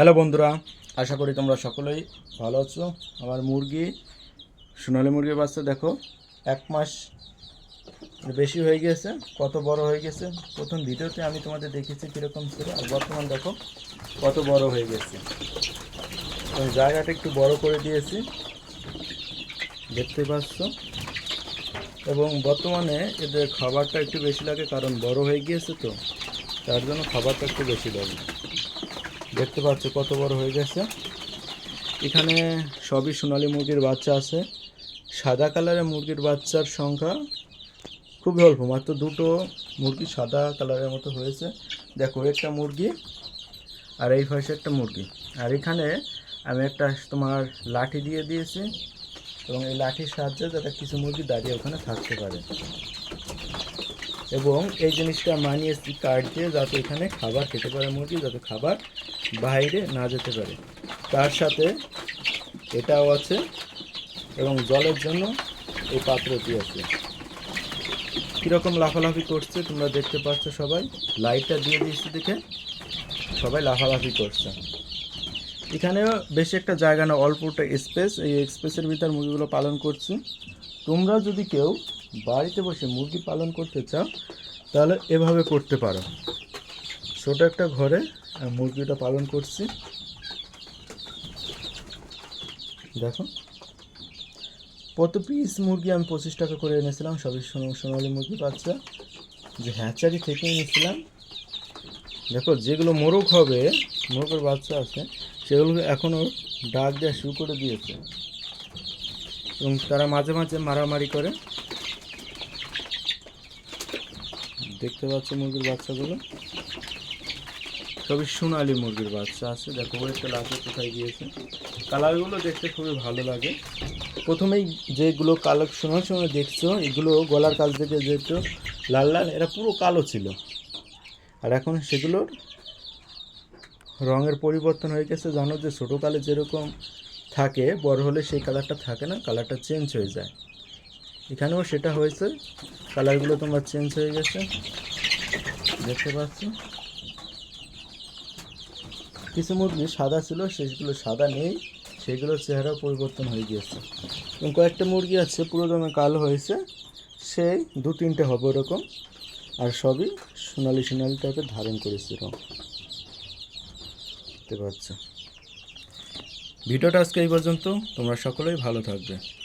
Hello বন্ধুরা, আশা করি তোমরা সকলেই ভালো আছো। আমার মুরগি, সোনালি মুরগির বাচ্চা, দেখো, এক মাস বেশি হয়ে গেছে, কত বড় হয়ে গেছে। প্রথম ভিডিওতে আমি তোমাদের দেখেছি কীরকম ছিল, আর বর্তমান দেখো, কত বড় হয়ে গেছে। তো জায়গাটা একটু বড় করে দিয়েছি, দেখতে পাচ্ছ। এবং বর্তমানে এদের খাবারটা একটু বেশি লাগে, কারণ বড় হয়ে গিয়েছে তো, তার জন্য খাবারটা একটু বেশি লাগে। দেখতে পাচ্ছ কত বড় হয়ে গেছে। এখানে সবই সোনালী মুরগির বাচ্চা আছে। সাদা কালারের মুরগির বাচ্চার সংখ্যা খুবই অল্প, মাত্র দুটো মুরগি সাদা কালারের মতো হয়েছে। দেখো, একটা মুরগি আর এই পাশে একটা মুরগি। আর এখানে আমি একটা তোমার লাঠি দিয়ে দিয়েছি এবং এই লাঠির সাহায্যে যাতে কিছু মুরগি দাঁড়িয়ে ওখানে থাকতে পারে। এবং এই জিনিসটা মানিয়েছি কাঠ দিয়ে যাতে এখানে খাবার খেতে পারে মুরগি, যাতে খাবার বাইরে না যেতে পারে। তার সাথে এটাও আছে এবং জলের জন্য এই পাত্রটি আছে। কীরকম লাফালাফি করছে তোমরা দেখতে পাচ্ছ সবাই? লাইটটা দিয়ে দিয়েছি দেখে। সবাই লাফালাফি করছে। এখানেও বেশি একটা জায়গা না অল্পটা স্পেস এই স্পেসের ভিতর মুরগিগুলো পালন করছি। তোমরা যদি কেউ বাড়িতে বসে মুরগি পালন করতে চাও, তাহলে এভাবে করতে পারো। ছোট একটা ঘরে মুরগিটা পালন করছি। দেখো। কত পিস মুরগি আমি পঁচিশ টাকা করে এনেছিলাম, সবই সোনা- সোনালি মুরগি বাচ্চা। যে হ্যাচারি থেকে এনেছিলাম। দেখো, যেগুলো মোরগ হবে, মোরগের বাচ্চা আছে সেগুলো এখনও ডাক দেওয়া শুরু করে দিয়েছে। এবং তারা মাঝে মাঝে মারামারি করে। দেখতে পাচ্ছ মুরগির বাচ্চাগুলো? সবই সোনালি মুরগির বাচ্চা আছে। দেখো একটা লাঠি কোথায় গিয়েছে। কালারগুলো দেখতে খুবই ভালো লাগে। প্রথমেই যেগুলো কালো সোনার সময় দেখছ, এগুলো গলার কাছ থেকে যেহেতু লাল লাল, এরা পুরো কালো ছিল। আর এখন সেগুলোর রঙের পরিবর্তন হয়ে গেছে। জানো যে ছোটো কালে যেরকম থাকে, বড় হলে সেই কালারটা থাকে না, কালারটা চেঞ্জ হয়ে যায়। এখানেও সেটা হয়েছে। কালারগুলো তোমার চেঞ্জ হয়ে গেছে। দেখতে পাচ্ছ। কিছু মুরগি সাদা ছিল, সেগুলো সাদা নেই, সেগুলোর চেহারা পরিবর্তন হয়ে গিয়েছে। এবং কয়েকটা মুরগি আছে, পুরো দমে কালো হয়েছে। সেই দু তিনটে হবে ওরকম। আর সবই সোনালি সোনালি টাইপের ধারণ করেছে রং দেখতে পাচ্ছ। ভিডিওটা আজকে এই পর্যন্ত। তোমরা সকলেই ভালো থাকবে।